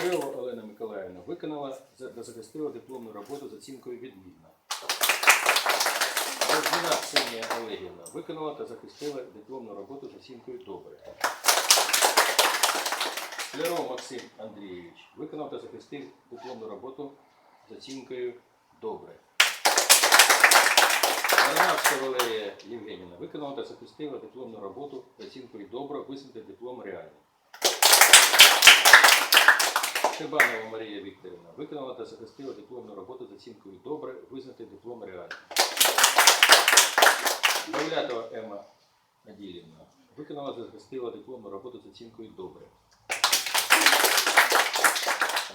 Кирило Олена Миколаївна виконала та захистила дипломну роботу з оцінкою відмінна. Розміна Ксенія Олегівна виконала та захистила дипломну роботу з оцінкою добре. Скляров Максим Андрійович виконав та захистив дипломну роботу з оцінкою добре. Арнавська Валерія Євгенівна виконала та захистила дипломну роботу з оцінкою добре, висунути диплом реальний. Шибанова Марія Вікторівна виконала та захистила дипломну роботу з оцінкою добре, визнати диплом реальним. Довлятова Ема Аділівна виконала та захистила дипломну роботу з оцінкою добре.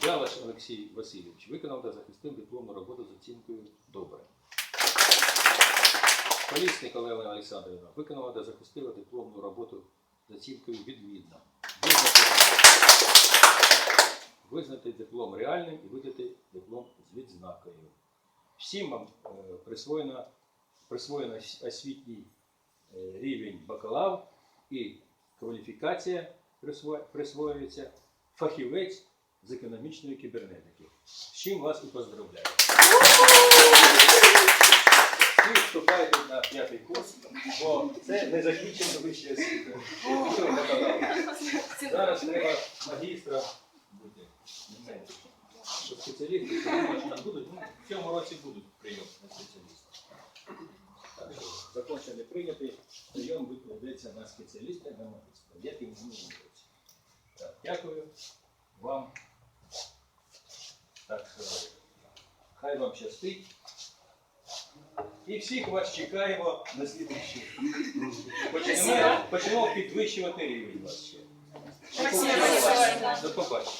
Ялаш Олексій Васильович виконав та захистив дипломну роботу з оцінкою добре. Колісник Олена Олександрівна виконала та захистила дипломну роботу з оцінкою відмінна. Визнати, визнати диплом реальним і видати диплом з відзнакою. Всім вам е, присвоєно, присвоєно освітній е, рівень бакалавр і кваліфікація присвоюється фахівець з економічної кібернетики. З чим вас і поздравляю. Ви вступаєте на п'ятий курс, бо це не закінчена вища освіта. Зараз треба магістра цьому році будуть прийом на спеціаліста. Так що закон не прийнятий, прийом викладається на спеціаліста і на магістра, як і в минулому році. Так, дякую вам. Так, е, хай вам щастить. І всіх вас чекаємо на слідуючий. Почнемо, почнемо підвищувати рівень вас ще. До побачення.